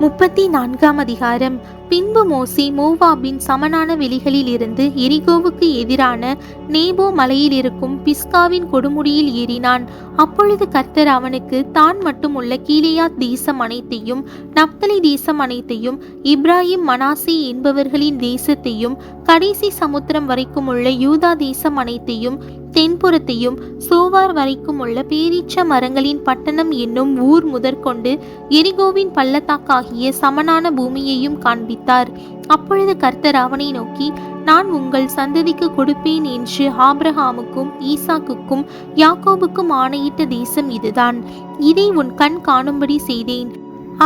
முப்பத்தி நான்காம் அதிகாரம். பின்பு மோசி மோவாபின் சமனான வெளிகளில் இருந்து எரிகோவுக்கு எதிரான நேபோ மலையில் இருக்கும் பிஸ்காவின் கொடுமுடியில் ஏறினான். அப்பொழுது கர்த்தர் அவனுக்கு தான் மட்டும் உள்ள கீலேயாத் தேசம் அனைத்தையும் நப்தலி தேசம் அனைத்தையும் இப்ராஹிம் மனாசி என்பவர்களின் தேசத்தையும் கடைசி சமுத்திரம் வரைக்கும் உள்ள யூதா தேசம் அனைத்தையும் தென்புறத்தையும் சோவார் வரைக்கும் உள்ள பேரீச்ச மரங்களின் பட்டணம் என்னும் ஊர் முதற்கொண்டு எரிகோவின் பள்ளத்தாக்காகிய சமனான பூமியையும் காண்பித்தார். அப்பொழுது கர்த்தர் அவனை நோக்கி நான் உங்கள் சந்ததிக்கு கொடுப்பேன் என்று ஆப்ரஹாமுக்கும் ஈசாக்குக்கும் யாக்கோபுக்கும் ஆணையிட்ட தேசம் இதுதான். இதை உன் கண் காணும்படி செய்தேன்.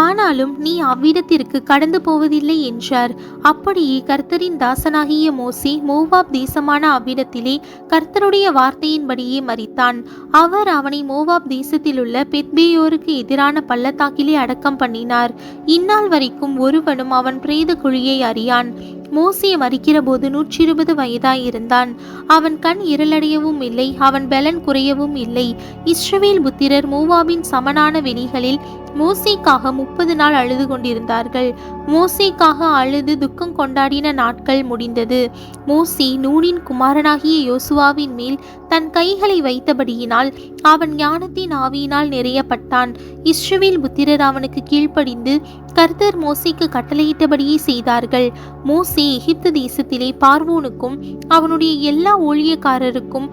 ஆனாலும் நீ அவ்விடத்திற்கு கடந்து போவதில்லை என்றார். அப்படியே கர்த்தரின் தாசனாகிய மோசி மோவாப் தேசமான அவ்விடத்திலே கர்த்தருடைய வார்த்தையின்படியே மறித்தான் அவர் அவனை மோவாப் தேசத்திலுள்ள பெத்பேயோருக்கு எதிரான பள்ளத்தாக்கிலே அடக்கம் பண்ணினார். இந்நாள் வரைக்கும் ஒருவனும் அவன் பிரேத குழியை அறியான். மோசே மறிக்கிற போது நூற்றி இருபது வயதாயிருந்தான். அவன் கண் இருளடையவும் இல்லை அவன் பலன் குறையவும் இல்லை. இஸ்ரவேல் புத்திரர் மூவாவின் சமனான வெளிகளில் மோசேக்காக முப்பது நாள் அழுது கொண்டிருந்தார்கள். மோசேக்காக அழுது துக்கம் கொண்டாடின நாட்கள் முடிந்தது. மோசி நூனின் குமாரனாகிய யோசுவாவின் மேல் தன் கைகளை வைத்தபடியினால் அவன் ஞானத்தின் ஆவியினால் நிறையப்பட்டான். இஸ்ரவேல் புத்திரர் அவனுக்கு கீழ்ப்படிந்து கர்த்தர் மோசிக்கு கட்டளையிட்டபடியே செய்தார்கள். மோசே எகிப்து தேசத்திலே பார்வோனுக்கும் அவனுடைய எல்லா ஊழியக்காரருக்கும்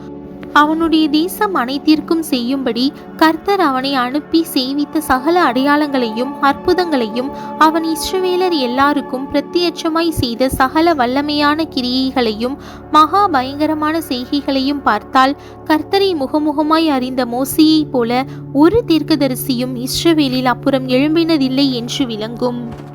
அவனுடைய தேசம் அனைத்திற்கும் செய்யும்படி கர்த்தர் அவனை அனுப்பி செய்வித்த சகல அடையாளங்களையும் அற்புதங்களையும் அவன் இஸ்ரவேலர் எல்லாருக்கும் பிரத்யட்சமாய் செய்த சகல வல்லமையான கிரியைகளையும் மகா பயங்கரமான செய்கைகளையும் பார்த்தால் கர்த்தரை முகமுகமாய் அறிந்த மோசியைப் போல ஒரு தீர்க்கதரிசியும் இஸ்ரவேலில் அப்புறம் எழும்பினதில்லை என்று விளங்கும்.